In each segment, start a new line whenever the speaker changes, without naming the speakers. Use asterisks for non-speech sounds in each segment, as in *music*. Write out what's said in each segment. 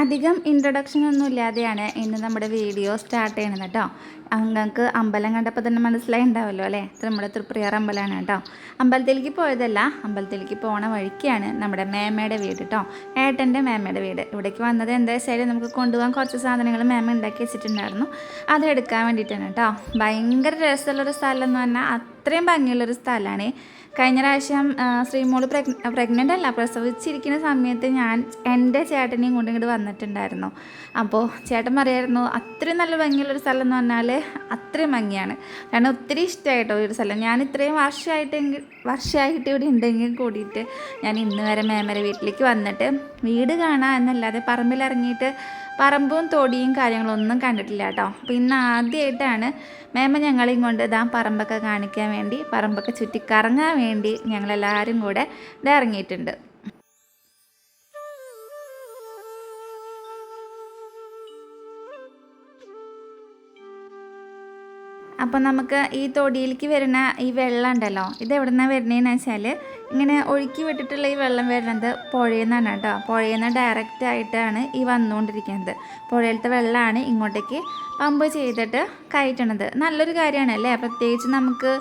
അധികം ഇൻട്രൊഡക്ഷൻ ഒന്നും ഇല്ലാതെയാണ് ഇന്ന് നമ്മുടെ വീഡിയോ സ്റ്റാർട്ട് ചെയ്യണത് കേട്ടോ നിങ്ങൾക്ക് അമ്പലം കണ്ടപ്പോൾ തന്നെ മനസ്സിലായി ഉണ്ടാവല്ലോ അല്ലേ നമ്മുടെ തൃപ്രിയാർ അമ്പലമാണ് കേട്ടോ അമ്പലത്തിലേക്ക് പോയതല്ല അമ്പലത്തിലേക്ക് പോണ വഴിക്കാണ് നമ്മുടെ മേമയുടെ വീട് കേട്ടോ ഏട്ടന്റെ മേമയുടെ വീട്. ഇവിടേക്ക് വന്നത് എന്താ വെച്ചാൽ നമുക്ക് കൊണ്ടുപോകാൻ കുറച്ച് സാധനങ്ങൾ മേമ ഉണ്ടാക്കി വെച്ചിട്ടുണ്ടായിരുന്നു. അത് എടുക്കാൻ വേണ്ടിയിട്ടാണ് കേട്ടോ ഭയങ്കര രസമുള്ളൊരു സ്ഥലം എന്ന് പറഞ്ഞാൽ അത്രയും ഭംഗിയുള്ളൊരു സ്ഥലമാണ് കഴിഞ്ഞ പ്രാവശ്യം ശ്രീമോൾ പ്രഗ് പ്രഗ്നന്റ് അല്ല പ്രസവിച്ചിരിക്കുന്ന സമയത്ത് ഞാൻ എന്റെ ചേട്ടനെയും കൊണ്ട് ഇങ്ങോട്ട് വന്നിട്ടുണ്ടായിരുന്നു. അപ്പോൾ ചേട്ടൻ പറയായിരുന്നു അത്രയും നല്ല ഭംഗിയുള്ളൊരു സ്ഥലം എന്ന് പറഞ്ഞാൽ അത്രയും ഭംഗിയാണ്. കാരണം ഒത്തിരി ഇഷ്ടമായിട്ടോ ഈ ഒരു സ്ഥലം. ഞാൻ ഇത്രയും വർഷമായിട്ടെങ്കിൽ വർഷമായിട്ട് ഇവിടെ ഉണ്ടെങ്കിൽ കൂടിയിട്ട് ഞാൻ ഇന്ന് വരെ മേമര വീട്ടിലേക്ക് വന്നിട്ട് വീട് കാണാൻ എന്നല്ലാതെ പറമ്പിലിറങ്ങിയിട്ട് പറമ്പും തൊടിയും കാര്യങ്ങളൊന്നും കണ്ടിട്ടില്ല കേട്ടോ. അപ്പോൾ ഇന്ന് ആദ്യമായിട്ടാണ് മേമ ഞങ്ങളെയും കൊണ്ട് ഇതാ പറമ്പൊക്കെ കാണിക്കാൻ വേണ്ടി പറമ്പൊക്കെ ചുറ്റി കറങ്ങാൻ വേണ്ടി ഞങ്ങളെല്ലാവരും കൂടെ ഇത് ഇറങ്ങിയിട്ടുണ്ട്. അപ്പോൾ നമുക്ക് ഈ തൊടിയിലേക്ക് വരുന്ന ഈ വെള്ളം ഉണ്ടല്ലോ ഇത് എവിടെ നിന്നാണ് വരുന്നതെന്ന് വെച്ചാൽ ഇങ്ങനെ ഒഴുക്കി വിട്ടിട്ടുള്ള ഈ വെള്ളം വരുന്നത് പുഴയിൽ നിന്നാണ് കേട്ടോ. പുഴയിൽ നിന്ന് ഡയറക്റ്റ് ആയിട്ടാണ് ഈ വന്നുകൊണ്ടിരിക്കുന്നത്. പുഴയിലത്തെ വെള്ളമാണ് ഇങ്ങോട്ടേക്ക് പമ്പ് ചെയ്തിട്ട് കയറ്റണത്. നല്ലൊരു കാര്യമാണ് അല്ലേ? പ്രത്യേകിച്ച് നമുക്ക്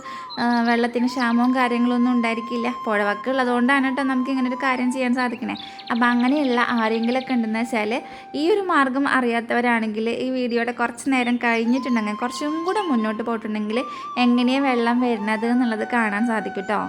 വെള്ളത്തിന് ക്ഷാമവും കാര്യങ്ങളൊന്നും ഉണ്ടായിരിക്കില്ല. പുഴവക്ക് ഉള്ളതുകൊണ്ടാണ് കേട്ടോ നമുക്ക് ഇങ്ങനെ ഒരു കാര്യം ചെയ്യാൻ സാധിക്കണേ. അപ്പം അങ്ങനെയുള്ള ആരെങ്കിലുമൊക്കെ ഉണ്ടെന്ന് വെച്ചാൽ ഈ ഒരു മാർഗം അറിയാത്തവരാണെങ്കിൽ ഈ വീഡിയോയുടെ കുറച്ച് നേരം കഴിഞ്ഞിട്ടുണ്ടെങ്കിൽ കുറച്ചും കൂടെ മുന്നോട്ട് പോയിട്ടുണ്ടെങ്കിൽ എങ്ങനെയാണ് വെള്ളം വരുന്നത് എന്നുള്ളത് കാണാൻ സാധിക്കും കേട്ടോ.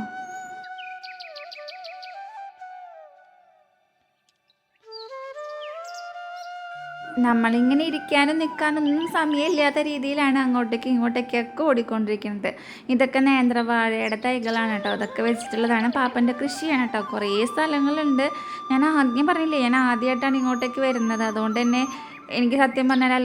നമ്മളിങ്ങനെ ഇരിക്കാനും നിൽക്കാനൊന്നും സമയമില്ലാത്ത രീതിയിലാണ് അങ്ങോട്ടേക്ക് ഇങ്ങോട്ടേക്കൊക്കെ ഓടിക്കൊണ്ടിരിക്കുന്നത്. ഇതൊക്കെ നേന്ത്രവാഴയുടെ തൈകളാണ് കേട്ടോ. അതൊക്കെ വെച്ചിട്ടുള്ളതാണ് പാപ്പന്റെ കൃഷിയാണ് കേട്ടോ. കുറേ സ്ഥലങ്ങളുണ്ട്. ഞാൻ ആദ്യം പറഞ്ഞില്ലേ ഞാൻ ആദ്യമായിട്ടാണ് ഇങ്ങോട്ടേക്ക് വരുന്നത്. അതുകൊണ്ട് തന്നെ എനിക്ക് സത്യം പറഞ്ഞാൽ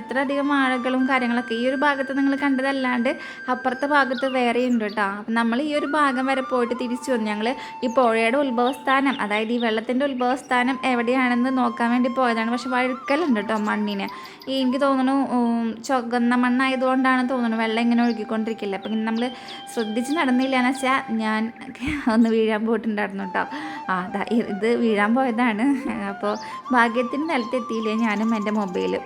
എത്ര അധികം വാഴകളും കാര്യങ്ങളൊക്കെ ഈ ഒരു ഭാഗത്ത് നിങ്ങൾ കണ്ടതല്ലാണ്ട് അപ്പുറത്തെ ഭാഗത്ത് വേറെ ഉണ്ട് കേട്ടോ നമ്മൾ ഈ ഒരു ഭാഗം വരെ പോയിട്ട് തിരിച്ചു വന്നു. ഞങ്ങൾ ഈ പുഴയുടെ ഉത്ഭവസ്ഥാനം അതായത് ഈ വെള്ളത്തിന്റെ ഉത്ഭവസ്ഥാനം എവിടെയാണെന്ന് നോക്കാൻ വേണ്ടി പോയതാണ്. പക്ഷെ വഴുക്കലുണ്ട് കേട്ടോ മണ്ണിന്. ഈ എനിക്ക് തോന്നുന്നു ചുവന്ന മണ്ണായതുകൊണ്ടാണ് തോന്നുന്നു വെള്ളം ഇങ്ങനെ ഒഴുകിക്കൊണ്ടിരിക്കില്ല. അപ്പം ഇങ്ങനെ നമ്മൾ ശ്രദ്ധിച്ച് നടന്നില്ല എന്ന് വെച്ചാൽ ഞാൻ ഒന്ന് വീഴാൻ പോയിട്ടുണ്ടായിരുന്നു കേട്ടോ. ആ ഇത് വീഴാൻ പോയതാണ്. അപ്പോൾ ഭാഗ്യത്തിന് നിലത്തെത്തിയില്ലേ ഞാനും എന്റെ മൊബൈലും.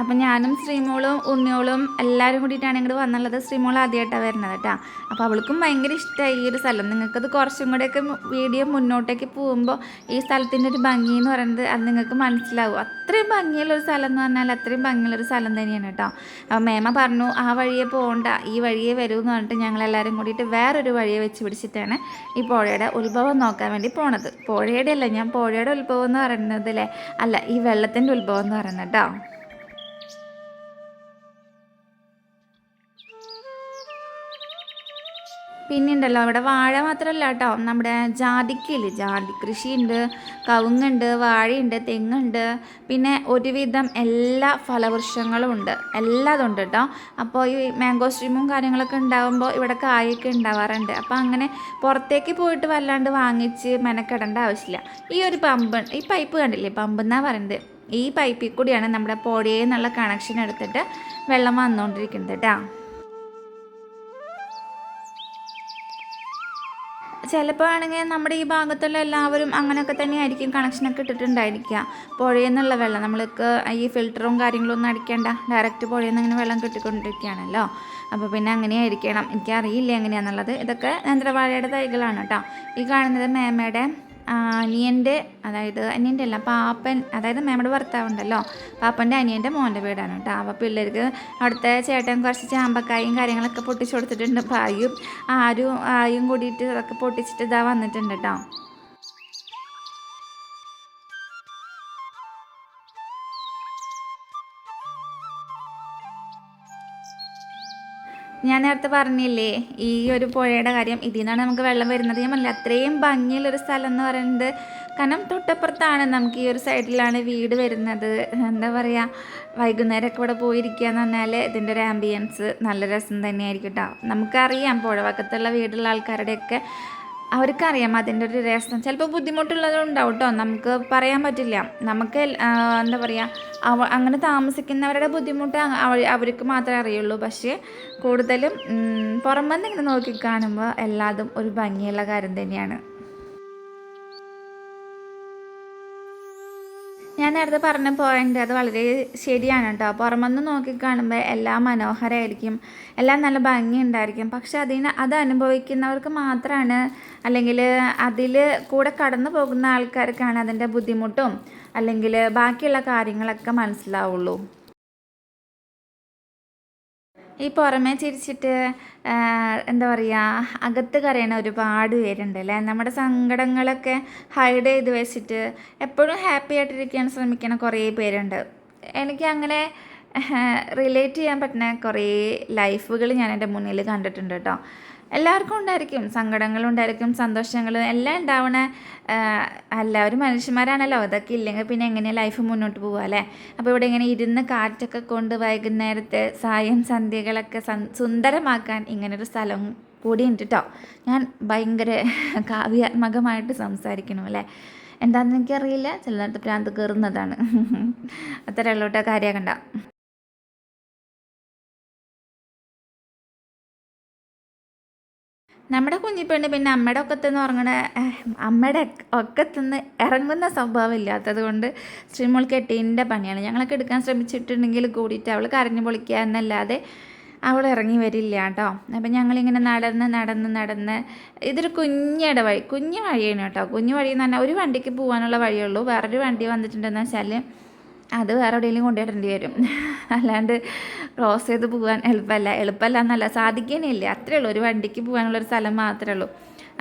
അപ്പം ഞാനും ശ്രീമോളും ഉണ്ണിയോളും എല്ലാവരും കൂടിയിട്ടാണ് ഇങ്ങോട്ട് വന്നുള്ളത്. ശ്രീമോൾ ആദ്യമായിട്ടാണ് വരുന്നത് കേട്ടോ അപ്പോൾ അവൾക്കും ഭയങ്കര ഇഷ്ടമായി ഈ ഒരു സ്ഥലം. നിങ്ങൾക്കത് കുറച്ചും കൂടെയൊക്കെ വീഡിയോ മുന്നോട്ടേക്ക് പോകുമ്പോൾ ഈ സ്ഥലത്തിന്റെ ഒരു ഭംഗി എന്ന് പറയുന്നത് അത് നിങ്ങൾക്ക് മനസ്സിലാവും. അത്രയും ഭംഗിയുള്ളൊരു സ്ഥലം എന്ന് പറഞ്ഞാൽ അത്രയും ഭംഗിയുള്ളൊരു സ്ഥലം തന്നെയാണ് കേട്ടോ അപ്പോൾ മേമ പറഞ്ഞു ആ വഴിയെ പോകണ്ട ഈ വഴിയെ വരൂ എന്ന് പറഞ്ഞിട്ട് ഞങ്ങളെല്ലാവരും കൂടിയിട്ട് വേറൊരു വഴിയെ വെച്ച് പിടിച്ചിട്ടാണ് ഈ പുഴയുടെ ഉത്ഭവം നോക്കാൻ വേണ്ടി പോണത്. പുഴയുടെ അല്ല ഞാൻ പുഴയുടെ ഉത്ഭവം എന്ന് പറയുന്നത് അല്ലേ ഈ വെള്ളത്തിന്റെ ഉത്ഭവം എന്ന് പറയുന്നത് കേട്ടോ പിന്നെ ഇവിടെ വാഴ മാത്രമല്ല കേട്ടോ നമ്മുടെ ജാതിക്കയില്ലേ ജാതി കൃഷിയുണ്ട് കവുങ്ങുണ്ട് വാഴയുണ്ട് തെങ്ങുണ്ട്. പിന്നെ ഒരുവിധം എല്ലാ ഫലവൃക്ഷങ്ങളും ഉണ്ട്. എല്ലാം ഉണ്ട് കേട്ടോ അപ്പോൾ ഈ മാംഗോ സ്ട്രീമും കാര്യങ്ങളൊക്കെ ഉണ്ടാകുമ്പോൾ ഇവിടെ കായൊക്കെ ഉണ്ടാവാറുണ്ട്. അപ്പോൾ അങ്ങനെ പുറത്തേക്ക് പോയിട്ട് വല്ലാണ്ട് വാങ്ങിച്ച് മെനക്കെടേണ്ട ആവശ്യമില്ല. ഈ ഒരു പമ്പ് ഈ പൈപ്പ് കണ്ടില്ലേ പമ്പ് എന്നാണ് പറയുന്നത്? ഈ പൈപ്പിൽ കൂടിയാണ് നമ്മുടെ പുഴയിൽ നിന്നുള്ള കണക്ഷൻ എടുത്തിട്ട് വെള്ളം വന്നുകൊണ്ടിരിക്കുന്നത് കേട്ടോ ചിലപ്പോൾ ആണെങ്കിൽ നമ്മുടെ ഈ ഭാഗത്തുള്ള എല്ലാവരും അങ്ങനെയൊക്കെ തന്നെയായിരിക്കും കണക്ഷനൊക്കെ ഇട്ടിട്ടുണ്ടായിരിക്കുക. പുഴയിൽ നിന്നുള്ള വെള്ളം നമ്മൾക്ക് ഈ ഫിൽറ്ററും കാര്യങ്ങളും ഒന്നും അടിക്കേണ്ട. ഡയറക്റ്റ് പുഴയിൽ നിന്ന് ഇങ്ങനെ വെള്ളം കിട്ടിക്കൊണ്ടിരിക്കുകയാണല്ലോ. അപ്പോൾ പിന്നെ അങ്ങനെയായിരിക്കണം. എനിക്കറിയില്ല എങ്ങനെയാണെന്നുള്ളത് ഇതൊക്കെ നേന്ത്രവാഴയുടെ തൈകളാണ് കേട്ടോ. ഈ കാണുന്നത് മേമയുടെ അനിയന്റെ അതായത് അനിയന്റെ അല്ല പാപ്പൻ അതായത് മേമയുടെ ഭർത്താവുണ്ടല്ലോ. പാപ്പന്റെ അനിയന്റെ മോന്റെ വീടാണ് കേട്ടോ. അപ്പോൾ പിള്ളേർക്ക് അവിടുത്തെ ചേട്ടൻ കുറച്ച് ചാമ്പക്കായും കാര്യങ്ങളൊക്കെ പൊട്ടിച്ചു കൊടുത്തിട്ടുണ്ട്. ആയും ആരും ആയും കൂടിയിട്ട് അതൊക്കെ പൊട്ടിച്ചിട്ട് ഇതാ വന്നിട്ടുണ്ട് കേട്ടോ. ഞാൻ നേരത്തെ പറഞ്ഞില്ലേ ഈ ഒരു പുഴയുടെ കാര്യം ഇതിൽ നിന്നാണ് നമുക്ക് വെള്ളം വരുന്നത്. ഞാൻ പറഞ്ഞില്ല അത്രയും ഭംഗിയുള്ളൊരു സ്ഥലം എന്ന് പറയുന്നത് കാരണം തൊട്ടപ്പുറത്താണ് നമുക്ക് ഈ ഒരു സൈഡിലാണ് വീട് വരുന്നത്. എന്താ പറയുക വൈകുന്നേരമൊക്കെ ഇവിടെ പോയിരിക്കുക എന്ന് പറഞ്ഞാൽ ഇതിന്റെ ഒരു ആംബിയൻസ് നല്ല രസം തന്നെയായിരിക്കും കേട്ടോ നമുക്കറിയാം പുഴവക്കത്തുള്ള വീടുള്ള ആൾക്കാരുടെയൊക്കെ അവർക്കറിയാം അതിന്റെ ഒരു രസം. ചിലപ്പോൾ ബുദ്ധിമുട്ടുള്ളതും ഉണ്ടാവും കേട്ടോ നമുക്ക് പറയാൻ പറ്റില്ല. നമുക്ക് എന്താ പറയുക അവ അങ്ങനെ താമസിക്കുന്നവരുടെ ബുദ്ധിമുട്ട് അവ- അവർക്ക് മാത്രമേ അറിയുള്ളൂ. പക്ഷേ കൂടുതലും പുറമെ ഇങ്ങനെ നോക്കി കാണുമ്പോൾ എല്ലാതും ഒരു ഭംഗിയുള്ള കാര്യം തന്നെയാണ്. ഞാൻ നേരത്തെ പറഞ്ഞ പോയിന്റ് അത് വളരെ ശരിയാണ് കേട്ടോ പുറമെന്ന് നോക്കി കാണുമ്പോൾ എല്ലാം മനോഹരമായിരിക്കും എല്ലാം നല്ല ഭംഗിയുണ്ടായിരിക്കും. പക്ഷെ അതിന് അത് അനുഭവിക്കുന്നവർക്ക് മാത്രമാണ് അല്ലെങ്കിൽ അതിൽ കൂടെ കടന്നു പോകുന്ന ആൾക്കാർക്കാണ് അതിന്റെ ബുദ്ധിമുട്ടും അല്ലെങ്കിൽ ബാക്കിയുള്ള കാര്യങ്ങളൊക്കെ മനസ്സിലാവുള്ളൂ. ഈ പുറമേ ചിരിച്ചിട്ട് എന്താ പറയുക അകത്ത് കരയണ ഒരുപാട് പേരുണ്ട് അല്ലേ? നമ്മുടെ സങ്കടങ്ങളൊക്കെ ഹൈഡ് ചെയ്ത് വെച്ചിട്ട് എപ്പോഴും ഹാപ്പി ആയിട്ടിരിക്കാൻ ശ്രമിക്കുന്ന കുറേ പേരുണ്ട്. എനിക്ക് അങ്ങനെ റിലേറ്റ് ചെയ്യാൻ പറ്റുന്ന കുറേ ലൈഫുകൾ ഞാൻ എന്റെ മുന്നിൽ കണ്ടിട്ടുണ്ട് കേട്ടോ എല്ലാവർക്കും ഉണ്ടായിരിക്കും. സങ്കടങ്ങളുണ്ടായിരിക്കും സന്തോഷങ്ങൾ എല്ലാം ഉണ്ടാവണ എല്ലാവരും മനുഷ്യന്മാരാണല്ലോ. അതൊക്കെ ഇല്ലെങ്കിൽ പിന്നെ എങ്ങനെ ലൈഫ് മുന്നോട്ട് പോവുക അല്ലേ? അപ്പോൾ ഇവിടെ ഇങ്ങനെ ഇരുന്ന് കാറ്റൊക്കെ കൊണ്ട് വൈകുന്നേരത്തെ സായം സന്ധ്യകളൊക്കെ സുന്ദരമാക്കാൻ ഇങ്ങനൊരു സ്ഥലം കൂടി ഉണ്ട് കേട്ടോ ഞാൻ ഭയങ്കര കാവ്യാത്മകമായിട്ട് സംസാരിക്കണം അല്ലേ? എന്താണെന്ന് എനിക്കറിയില്ല. ചില നേരത്തെ പ്രാന്ത് കയറുന്നതാണ് *laughs* അത്ര ഉള്ളൂട്ടോ കാര്യമാക്കണ്ട നമ്മുടെ കുഞ്ഞിപ്പെണ്ണ് പിന്നെ അമ്മയുടെ ഒക്കത്തുനിന്ന് ഉറങ്ങണ അമ്മയുടെ ഒക്കത്തുനിന്ന് ഇറങ്ങുന്ന സ്വഭാവം ഇല്ലാത്തത് കൊണ്ട് ശ്രീമോൾ കെട്ടീന്റെ പണിയാണ്. ഞങ്ങളൊക്കെ എടുക്കാൻ ശ്രമിച്ചിട്ടുണ്ടെങ്കിൽ കൂടിയിട്ട് അവൾ കരഞ്ഞു പൊളിക്കുക എന്നല്ലാതെ അവൾ ഇറങ്ങി വരില്ല കേട്ടോ. അപ്പം ഞങ്ങളിങ്ങനെ നടന്ന് നടന്ന് നടന്ന് ഇതൊരു കുഞ്ഞിട വഴി കുഞ്ഞു വഴിയാണ് കേട്ടോ. കുഞ്ഞു വഴി എന്ന് പറഞ്ഞാൽ ഒരു വണ്ടിക്ക് പോകാനുള്ള വഴിയുള്ളൂ വേറൊരു വണ്ടി വന്നിട്ടുണ്ടെന്ന് വെച്ചാൽ അത് വേറെ എവിടെയെങ്കിലും കൊണ്ടുപോയിടേണ്ടി വരും. അല്ലാണ്ട് ക്രോസ് ചെയ്ത് പോകാൻ എളുപ്പമല്ല. എളുപ്പമല്ല എന്നല്ല സാധിക്കാനില്ല അത്രേ ഉള്ളൂ. ഒരു വണ്ടിക്ക് പോകാനുള്ളൊരു സ്ഥലം മാത്രമേ ഉള്ളൂ.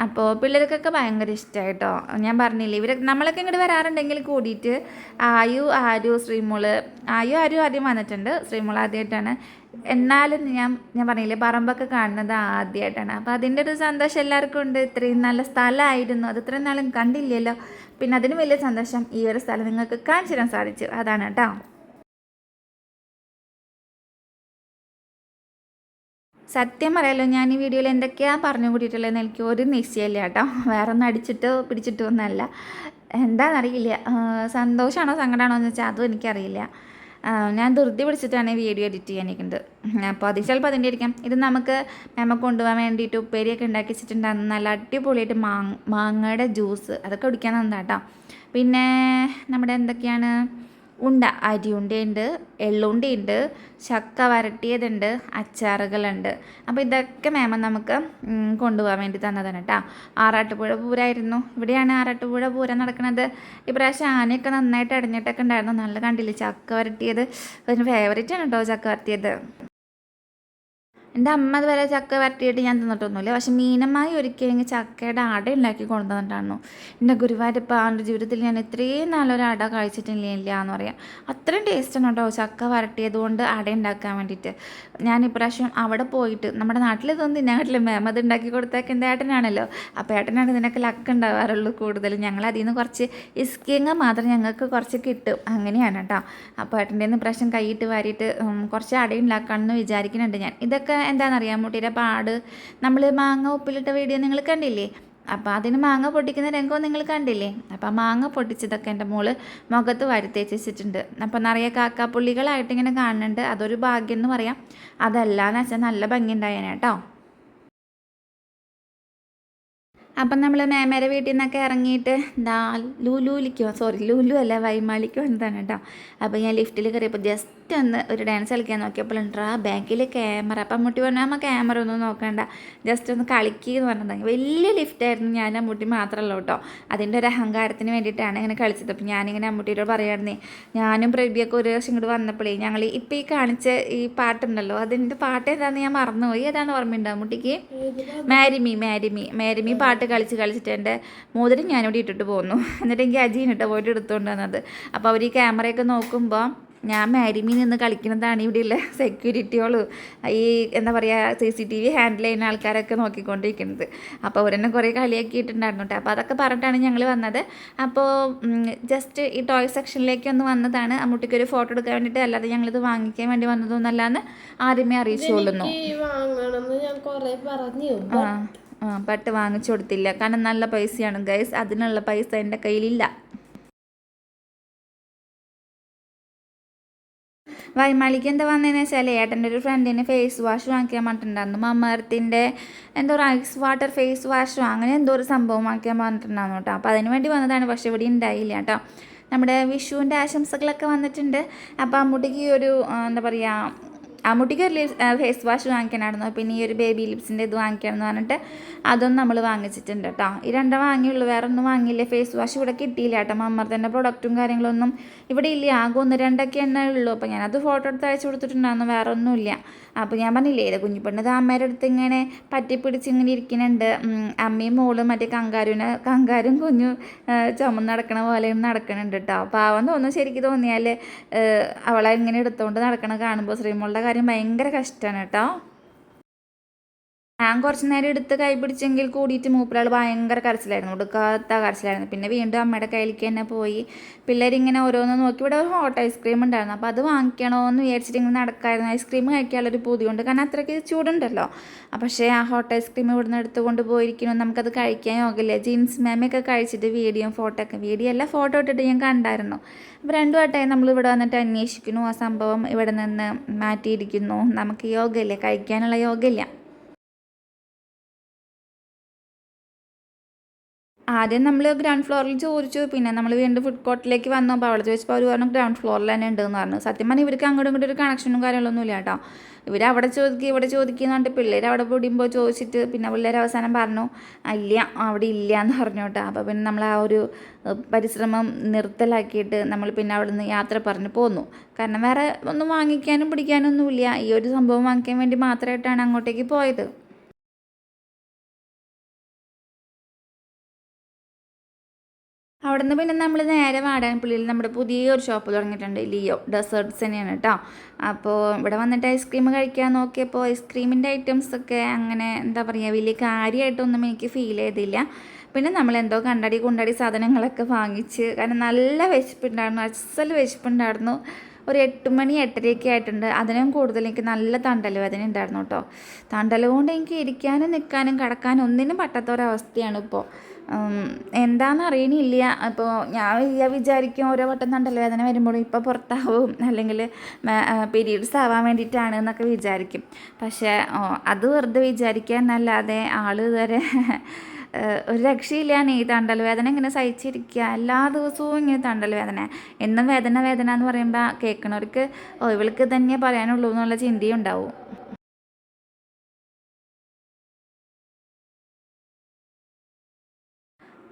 അപ്പോൾ പിള്ളേർക്കൊക്കെ ഭയങ്കര ഇഷ്ടമായിട്ടോ ഞാൻ പറഞ്ഞില്ലേ ഇവർ നമ്മളൊക്കെ ഇങ്ങോട്ട് വരാറുണ്ടെങ്കിൽ കൂടിയിട്ട് ആയു ആരു ശ്രീമോൾ ആയു ആരു ആദ്യം വന്നിട്ടുണ്ട്. ശ്രീമോൾ ആദ്യമായിട്ടാണ് എന്നാലും ഞാൻ ഞാൻ പറഞ്ഞില്ലേ പറമ്പൊക്കെ കാണുന്നത് ആദ്യമായിട്ടാണ് അപ്പോൾ അതിന്റെ ഒരു സന്തോഷം എല്ലാവർക്കും ഉണ്ട്. ഇത്രയും നല്ല സ്ഥലമായിരുന്നു. അത് ഇത്രയും നാളും കണ്ടില്ലല്ലോ. പിന്നെ അതിന് വലിയ സന്തോഷം ഈ ഒരു സ്ഥലം നിങ്ങൾക്ക് കാണിച്ചു തരാൻ സാധിച്ചു. അതാണ് കേട്ടോ. സത്യം പറയാലോ ഞാൻ ഈ വീഡിയോയിൽ എന്തൊക്കെയാ പറഞ്ഞു കൂട്ടിയിട്ടുള്ളതെന്ന് എനിക്ക് ഒരു നിശ്ചയമില്ല കേട്ടോ. വേറെ ഒന്നും അടിച്ചിട്ടോ പിടിച്ചിട്ടോ ഒന്നല്ല എന്താണെന്നറിയില്ല. സന്തോഷമാണോ സങ്കടമാണോ എന്ന് വെച്ചാൽ അതും എനിക്കറിയില്ല. ഞാൻ ധൃതി പിടിച്ചിട്ടാണ് വീഡിയോ എഡിറ്റ് ചെയ്യാനിരിക്കുന്നത്. അപ്പോൾ അത് ചിലപ്പോൾ അതിന്റെ ആയിരിക്കാം. ഇത് നമുക്ക് മേമ കൊണ്ടുപോകാൻ വേണ്ടിയിട്ട് ഉപ്പേരിയൊക്കെ ഉണ്ടാക്കി വെച്ചിട്ടുണ്ടായിരുന്നു നല്ല അടിപൊളിയായിട്ട് മാങ്ങ മാങ്ങയുടെ ജ്യൂസ്. അതൊക്കെ കുടിക്കാൻ നന്നാട്ടോ. പിന്നെ നമ്മുടെ എന്തൊക്കെയാണ്? ഉണ്ട അരിയുണ്ടയുണ്ട് എള്ളുണ്ടയുണ്ട് ചക്ക വരട്ടിയതുണ്ട് അച്ചാറുകളുണ്ട്. അപ്പോൾ ഇതൊക്കെ മേമ നമുക്ക് കൊണ്ടുപോകാൻ വേണ്ടി തന്നതാണ് കേട്ടോ ആറാട്ടുപുഴ പൂരായിരുന്നു. ഇവിടെയാണ് ആറാട്ടുപുഴ പൂരം നടക്കുന്നത് ഇപ്രാവശ്യം ആനയൊക്കെ നന്നായിട്ട് അടഞ്ഞിട്ടൊക്കെ ഉണ്ടായിരുന്നു. നല്ല കണ്ടില്ല ചക്ക വരട്ടിയത്. ഒരു ഫേവറേറ്റ് ആണ് കേട്ടോ ചക്ക വരട്ടിയത്. എന്റെ അമ്മ അതുവരെ ചക്ക വരട്ടിയിട്ട് ഞാൻ തിന്നിട്ടൊന്നുമില്ല. പക്ഷെ മീനമായി ഒരിക്കലെങ്കിൽ ചക്കയുടെ അട ഉണ്ടാക്കി കൊണ്ടുവന്നിട്ടാണ്. എന്റെ ഗുരുവായൂരപ്പ ആളുടെ ജീവിതത്തിൽ ഞാൻ ഇത്രയും നല്ലൊരു അട കഴിച്ചിട്ടില്ല എന്ന് പറയാം. അത്രയും ടേസ്റ്റാണ് കേട്ടോ ചക്ക വരട്ടിയത് കൊണ്ട് അട ഉണ്ടാക്കാൻ വേണ്ടിയിട്ട്. ഞാൻ ഇപ്രാവശ്യം അവിടെ പോയിട്ട് നമ്മുടെ നാട്ടിൽ ഇതൊന്നും ഇന്ന പറ്റില്ല. മാം അത് ഉണ്ടാക്കി കൊടുത്തേക്ക് എന്റെ ഏട്ടനാണല്ലോ. അപ്പോൾ ഏട്ടനാണ് ഇതിനൊക്കെ ലക്ക് ഉണ്ടാവാറുള്ളൂ കൂടുതൽ ഞങ്ങൾ അതിൽ നിന്ന് കുറച്ച് ഇസ്കിങ്ങ മാത്രം ഞങ്ങൾക്ക് കുറച്ച് കിട്ടും. അങ്ങനെയാണ് കേട്ടോ. അപ്പോൾ ഏട്ടന്റെ നിന്ന് ഇപ്രാവശ്യം കൈയിട്ട് വാരിയിട്ട് കുറച്ച് അട ഉണ്ടാക്കാമെന്ന് വിചാരിക്കുന്നുണ്ട് ഞാൻ. ഇതൊക്കെ എന്താണെന്നറിയാം മുട്ടിയുടെ പാട്. നമ്മൾ മാങ്ങ ഉപ്പിലിട്ട വീഡിയോ നിങ്ങൾ കണ്ടില്ലേ? അപ്പോൾ അതിന് മാങ്ങ പൊട്ടിക്കുന്ന രംഗവും നിങ്ങൾ കണ്ടില്ലേ? അപ്പോൾ മാങ്ങ പൊട്ടിച്ചതൊക്കെ എന്റെ മോൾ മുഖത്ത് വരുത്തേച്ച് വെച്ചിട്ടുണ്ട് അപ്പോൾ നിറയെ കാക്കാപ്പുള്ളികളായിട്ട് ഇങ്ങനെ കാണുന്നുണ്ട്. അതൊരു ഭാഗ്യം എന്ന് പറയാം. അതല്ലാന്ന് വെച്ചാൽ നല്ല ഭംഗി ഉണ്ടായേനെ കേട്ടോ. അപ്പം നമ്മൾ മേമേരെ വീട്ടിൽ നിന്നൊക്കെ ഇറങ്ങിയിട്ട് ദാ ലൂലൂലിക്കോ സോറി ലൂലു അല്ല വൈമാലിക്കോ എന്താണ് കേട്ടോ. അപ്പോൾ ഞാൻ ലിഫ്റ്റിൽ കയറിയപ്പോൾ ജസ്റ്റ് ഒന്ന് ഒരു ഡാൻസ് കളിക്കാൻ നോക്കിയപ്പോൾ ഉണ്ടാ ബാക്കിൽ ക്യാമറ അപ്പം അമ്മൂട്ടി പറഞ്ഞു അമ്മ ക്യാമറ ഒന്നും നോക്കണ്ട ജസ്റ്റ് ഒന്ന് കളിക്കുക എന്ന് പറഞ്ഞിട്ടുണ്ടെങ്കിൽ വലിയ ലിഫ്റ്റായിരുന്നു ഞാൻ അമ്മൂട്ടി മാത്രമല്ല കേട്ടോ. അതിന്റെ ഒരു അഹങ്കാരത്തിന് വേണ്ടിയിട്ടാണ് ഇങ്ങനെ കളിച്ചത്. അപ്പം ഞാനിങ്ങനെ അമ്മൂട്ടിയോട് പറയായിരുന്നേ ഞാനും പ്രഭ്യൊക്കെ ഒരു ദിവസം ഇങ്ങോട്ട് വന്നപ്പോഴേ ഞങ്ങൾ ഇപ്പം ഈ കാണിച്ച ഈ പാട്ടുണ്ടല്ലോ അതിന്റെ പാട്ട് ഏതാണെന്ന് ഞാൻ മറന്നുപോയി. ഏതാണ് ഓർമ്മയുണ്ട് അമ്മൂട്ടിക്ക്? മാരിമി മാരിമി മാരിമി പാട്ട് കളിച്ച് കളിച്ചിട്ട് എന്റെ മോതിരം ഞാനിവിടെ ഇട്ടിട്ട് പോന്നു. എന്നിട്ട് എനിക്ക് അജീൻ ഇട്ട പോയിട്ട് എടുത്തുകൊണ്ട് വന്നത്. അപ്പോൾ അവർ ഈ ക്യാമറയൊക്കെ നോക്കുമ്പോൾ ഞാൻ മാരിമി നിന്ന് കളിക്കുന്നതാണ് ഇവിടെയുള്ള സെക്യൂരിറ്റിയോൾ ഈ എന്താ പറയുക C C T V handle ചെയ്യുന്ന ആൾക്കാരൊക്കെ നോക്കിക്കൊണ്ടിരിക്കുന്നത്. അപ്പോൾ അവരെന്നെ കുറേ കളിയാക്കിയിട്ടുണ്ടായിരുന്നു കേട്ടോ. അപ്പോൾ അതൊക്കെ പറഞ്ഞിട്ടാണ് ഞങ്ങൾ വന്നത്. അപ്പോൾ ജസ്റ്റ് ഈ ടോയ് സെക്ഷനിലേക്ക് ഒന്ന് വന്നതാണ്. അമ്മൂട്ടിക്ക് ഒരു ഫോട്ടോ എടുക്കാൻ വേണ്ടിയിട്ട് അല്ലാതെ ഞങ്ങളിത് വാങ്ങിക്കാൻ വേണ്ടി വന്നതൊന്നല്ലാന്ന് ആദ്യമേ അറിയിച്ചുകൊള്ളുന്നു. പട്ട് വാങ്ങിച്ചു കൊടുത്തില്ല. കാരണം നല്ല പൈസയാണ് ഗൈസ് അതിനുള്ള പൈസ എന്റെ കയ്യിലില്ല. വൈമാലിക്ക് എന്താ വന്നതെന്ന് വെച്ചാൽ ഏട്ടന്റെ ഒരു ഫ്രണ്ടിന് ഫേസ് വാഷ് വാങ്ങിക്കാൻ പറഞ്ഞിട്ടുണ്ടായിരുന്നു. മമ്മർത്തിന്റെ എന്തോ ഒരു ഐസ് വാട്ടർ ഫേസ് വാഷോ അങ്ങനെ എന്തോ ഒരു സംഭവം വാങ്ങിക്കാൻ പറഞ്ഞിട്ടുണ്ടായിരുന്നു കേട്ടോ. അപ്പോൾ അതിന് വേണ്ടി വന്നതാണ് പക്ഷേ ഇവിടെ ഉണ്ടായില്ല കേട്ടോ. നമ്മുടെ വിഷുവിന്റെ ആശംസകളൊക്കെ വന്നിട്ടുണ്ട്. അപ്പോൾ അമ്മൂട്ടിക്ക് ഒരു എന്താ പറയുക അമ്മൂട്ടിക്ക് ഒരു ഫേസ് വാഷ് വാങ്ങിക്കാനായിരുന്നു. പിന്നെ ഈ ഒരു ബേബി ലിപ്സിന്റെ ഇത് വാങ്ങിക്കാമെന്ന് പറഞ്ഞിട്ട് അതൊന്നും നമ്മൾ വാങ്ങിച്ചിട്ടുണ്ട് കേട്ടോ. ഈ രണ്ടേ വാങ്ങിയുള്ളൂ വേറെ ഒന്നും വാങ്ങിയില്ല. ഫേസ് വാഷ് ഇവിടെ കിട്ടിയില്ല കേട്ടോ. മമ്മർത്തന്റെ പ്രൊഡക്റ്റും കാര്യങ്ങളൊന്നും ഇവിടെ ഇല്ല ആകെ ഒന്ന് രണ്ടൊക്കെ എണ്ണേ ഉള്ളൂ. അപ്പോൾ ഞാനത് ഫോട്ടോ എടുത്ത് അയച്ചു കൊടുത്തിട്ടുണ്ടായിരുന്നു വേറെ ഒന്നുമില്ല. അപ്പോൾ ഞാൻ പറഞ്ഞില്ലേ ഇത് പെണ്ണ് അമ്മയുടെ അടുത്ത് ഇങ്ങനെ പറ്റിപ്പിടിച്ച് ഇങ്ങനെ ഇരിക്കുന്നുണ്ട്. അമ്മയും മോളും മറ്റേ കങ്കാരുവിനെ കങ്കാരും കുഞ്ഞു ചുമന്ന് നടക്കണ പോലെയും നടക്കണുണ്ട് കേട്ടോ പാവം തോന്നുന്നു ശരിക്കും തോന്നിയാൽ അവളെ ഇങ്ങനെ എടുത്തുകൊണ്ട് നടക്കണ കാണുമ്പോൾ ശ്രീമോളുടെ കാര്യം ഭയങ്കര കഷ്ടമാണ് കേട്ടോ ഞാൻ കുറച്ച് നേരം എടുത്ത് കൈ പിടിച്ചെങ്കിൽ കൂടിയിട്ട് മൂപ്പരാൾ ഭയങ്കര കരച്ചിലായിരുന്നു. ഒടുക്കാത്ത കരച്ചിലായിരുന്നു. പിന്നെ വീണ്ടും അമ്മയുടെ കയ്യിലേക്ക് തന്നെ പോയി. പിള്ളേരിങ്ങനെ ഓരോന്ന് നോക്കി. ഇവിടെ ഒരു ഹോട്ട് ഐസ്ക്രീം ഉണ്ടായിരുന്നു. അപ്പോൾ അത് വാങ്ങിക്കണോ എന്ന് വിചാരിച്ചിട്ട് ഇങ്ങനെ നടക്കായിരുന്നു. ഐസ്ക്രീം കഴിക്കാനുള്ളൊരു പൂതി കൊണ്ട്. കാരണം അത്രയ്ക്ക് ചൂടുണ്ടല്ലോ. പക്ഷേ ആ ഹോട്ട് ഐസ്ക്രീം ഇവിടുന്ന് എടുത്തുകൊണ്ട് പോയിരിക്കുന്നു. നമുക്കത് കഴിക്കാൻ യോഗമില്ല ജീൻസ് മാമയൊക്കെ കഴിച്ചിട്ട് വീഡിയോ ഫോട്ടോ ഒക്കെ വീഡിയോ അല്ല ഫോട്ടോ ഇട്ടിട്ട് ഞാൻ കണ്ടായിരുന്നു. അപ്പോൾ രണ്ടു വട്ടമായി നമ്മൾ ഇവിടെ വന്നിട്ട് അന്വേഷിക്കുന്നു. ആ സംഭവം ഇവിടെ നിന്ന് മാറ്റിയിരിക്കുന്നു. നമുക്ക് യോഗമില്ല കഴിക്കാനുള്ള യോഗയില്ല. ആദ്യം നമ്മൾ ഗ്രൗണ്ട് ഫ്ലോറിൽ ചോദിച്ചു. പിന്നെ നമ്മൾ വീണ്ടും ഫുഡ് കോർട്ടിലേക്ക് വന്നു. അപ്പോൾ അവിടെ ചോദിച്ചപ്പോൾ അവർ പറഞ്ഞു ഗ്രൗണ്ട് ഫ്ലോറിൽ തന്നെ ഉണ്ടെന്ന് പറഞ്ഞു. സത്യം പറഞ്ഞാൽ ഇവർക്ക് അങ്ങോട്ടും ഇങ്ങോട്ടും ഒരു കണക്ഷനും കാര്യങ്ങളൊന്നും ഇല്ല കേട്ടോ. ഇവർ അവിടെ ചോദിക്കുക ഇവിടെ ചോദിക്കുന്നുണ്ട് പിള്ളേർ അവിടെ പൊടിയുമ്പോൾ ചോദിച്ചിട്ട് പിന്നെ പിള്ളേർ അവസാനം പറഞ്ഞു "ആ, ഇല്ല അവിടെ ഇല്ല എന്ന് പറഞ്ഞു കേട്ടോ. അപ്പോൾ പിന്നെ നമ്മൾ ആ ഒരു പരിശ്രമം നിർത്തലാക്കിയിട്ട് നമ്മൾ പിന്നെ അവിടെ നിന്ന് യാത്ര പറഞ്ഞു പോന്നു. കാരണം വേറെ ഒന്നും വാങ്ങിക്കാനും പിടിക്കാനൊന്നുമില്ല. ഈ ഒരു സംഭവം വാങ്ങിക്കാൻ വേണ്ടി മാത്രമായിട്ടാണ് അങ്ങോട്ടേക്ക് പോയത്. അവിടുന്ന് പിന്നെ നമ്മൾ നേരെ വാടാൻപുള്ളിയിൽ നമ്മുടെ പുതിയൊരു ഷോപ്പ് തുടങ്ങിയിട്ടുണ്ട് ലിയോ. ഡെസേർട്ട്സ് തന്നെയാണ് കേട്ടോ അപ്പോൾ ഇവിടെ വന്നിട്ട് ഐസ്ക്രീം കഴിക്കാൻ നോക്കിയപ്പോൾ ഐസ്ക്രീമിന്റെ ഐറ്റംസൊക്കെ അങ്ങനെ എന്താ പറയുക വലിയ കാര്യമായിട്ടൊന്നും എനിക്ക് ഫീൽ ചെയ്തില്ല. പിന്നെ നമ്മൾ എന്തോ കണ്ടടി കുണ്ടടി സാധനങ്ങളൊക്കെ വാങ്ങിച്ച് കാരണം നല്ല വിശപ്പുണ്ടായിരുന്നു അസൽ വിശപ്പുണ്ടായിരുന്നു. ഒരു എട്ട് മണി എട്ടരയൊക്കെ ആയിട്ടുണ്ട്. അതിനും കൂടുതൽ എനിക്ക് നല്ല തണ്ടൽ വേദന ഉണ്ടായിരുന്നു കേട്ടോ. തണ്ടൽ കൊണ്ട് എനിക്ക് ഇരിക്കാനും നിൽക്കാനും കിടക്കാനും ഒന്നിനും പറ്റാത്തൊരവസ്ഥയാണ് ഇപ്പോൾ എന്താണെന്ന് അറിയണില്ല. അപ്പോൾ ഞാൻ വിചാരിക്കും ഓരോ വട്ടം തണ്ടൽ വേദന വരുമ്പോഴും ഇപ്പോൾ പുറത്താവും *laughs* അല്ലെങ്കിൽ പീരീഡ്സ് ആവാൻ വേണ്ടിയിട്ടാണ് എന്നൊക്കെ വിചാരിക്കും. പക്ഷേ അത് വെറുതെ വിചാരിക്കുക എന്നല്ലാതെ ആൾ ഇതുവരെ *laughs* ഒരു രക്ഷയില്ലാണ് ഈ തണ്ടൽ വേദന ഇങ്ങനെ സഹിച്ചിരിക്കുക. എല്ലാ ദിവസവും ഇങ്ങനെ തണ്ടൽ വേദന എന്നും വേദന വേദന എന്ന് പറയുമ്പോൾ കേൾക്കണവർക്ക് ഓ ഇവൾക്ക് തന്നെ പറയാനുള്ളൂ എന്നുള്ള ചിന്തയും ഉണ്ടാവും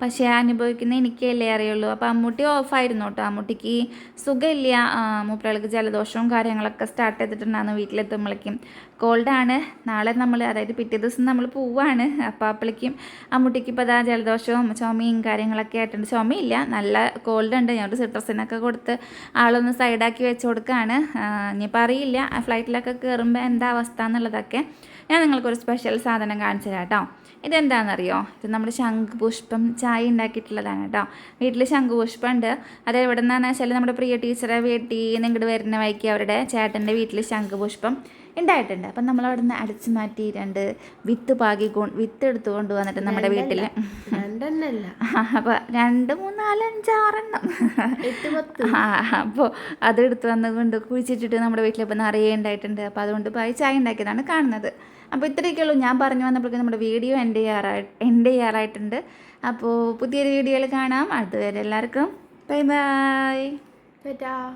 പക്ഷേ അനുഭവിക്കുന്ന എനിക്കല്ലേ അറിയുള്ളൂ. അപ്പോൾ അമ്മൂട്ടി ഓഫായിരുന്നു കേട്ടോ. അമ്മൂട്ടിക്ക് സുഖമില്ല. മൂപ്പരാൾക്ക് ജലദോഷവും കാര്യങ്ങളൊക്കെ സ്റ്റാർട്ട് ചെയ്തിട്ടുണ്ടായിരുന്നു വീട്ടിലെത്തുമ്പോഴേക്കും കോൾഡാണ് നാളെ നമ്മൾ അതായത് പിറ്റേ ദിവസം നമ്മൾ പോവാണ്. അപ്പോൾ അപ്പോഴേക്കും അമ്മൂട്ടിക്ക് ഇപ്പോൾ അതാ ജലദോഷവും ചുമയും കാര്യങ്ങളൊക്കെ ആയിട്ടുണ്ട്. ചുമയില്ല. നല്ല കോൾഡ് ഉണ്ട്. ഞാൻ ഒരു സിട്രസിനൊക്കെ കൊടുത്ത് ആളൊന്ന് സൈഡാക്കി വെച്ച് കൊടുക്കുകയാണ് ഇനിയിപ്പോൾ അറിയില്ല. ഫ്ലൈറ്റിലൊക്കെ കയറുമ്പോൾ എന്താ അവസ്ഥ എന്നുള്ളതൊക്കെ ഞാൻ നിങ്ങൾക്കൊരു സ്പെഷ്യൽ സാധനം കാണിച്ചു തരാം കേട്ടോ. ഇതെന്താണെന്നറിയോ ഇത് നമ്മുടെ ശംഖുപുഷ്പം ചായ ഉണ്ടാക്കിയിട്ടുള്ളതാണ് കേട്ടോ. വീട്ടിൽ ശംഖുപുഷ്പമുണ്ട് അത് എവിടെ നിന്നാണെന്ന് വെച്ചാൽ നമ്മുടെ പ്രിയ ടീച്ചറെ വീട്ടിൽ നിന്ന് ഇങ്ങോട്ട് വരുന്ന വഴിക്ക് അവരുടെ ചേട്ടന്റെ വീട്ടിൽ ശംഖുപുഷ്പം ഉണ്ടായിട്ടുണ്ട്. അപ്പം നമ്മൾ അവിടെ നിന്ന് അടിച്ചു മാറ്റി രണ്ട് വിത്ത് പാകി കൊ- വിത്ത് എടുത്ത് കൊണ്ടുവന്നിട്ട് നമ്മുടെ വീട്ടിൽ
രണ്ടെണ്ണല്ല. *laughs*
അപ്പോൾ രണ്ട് മൂന്ന് നാല് അഞ്ച് ആറെണ്ണം. ആ അപ്പോൾ അത് എടുത്ത് വന്ന് കൊണ്ട് കുഴിച്ചിട്ടിട്ട് നമ്മുടെ വീട്ടിൽ ഇപ്പം നിറയെ ഉണ്ടായിട്ടുണ്ട്. അപ്പോൾ അതുകൊണ്ട് പോയി ചായ ഉണ്ടാക്കിയതാണ് കാണുന്നത്. അപ്പോൾ ഇത്രയൊക്കെ ഉള്ളൂ ഞാൻ പറഞ്ഞു വന്നപ്പോഴേക്കും നമ്മുടെ വീഡിയോ എന്റെ ചെയ്യാറായി എന്റെ ചെയ്യാറായിട്ടുണ്ട്. അപ്പോൾ പുതിയൊരു വീഡിയോയിൽ കാണാം. അടുത്തുവരെ എല്ലാവർക്കും. Bye bye.
ടാറ്റാ.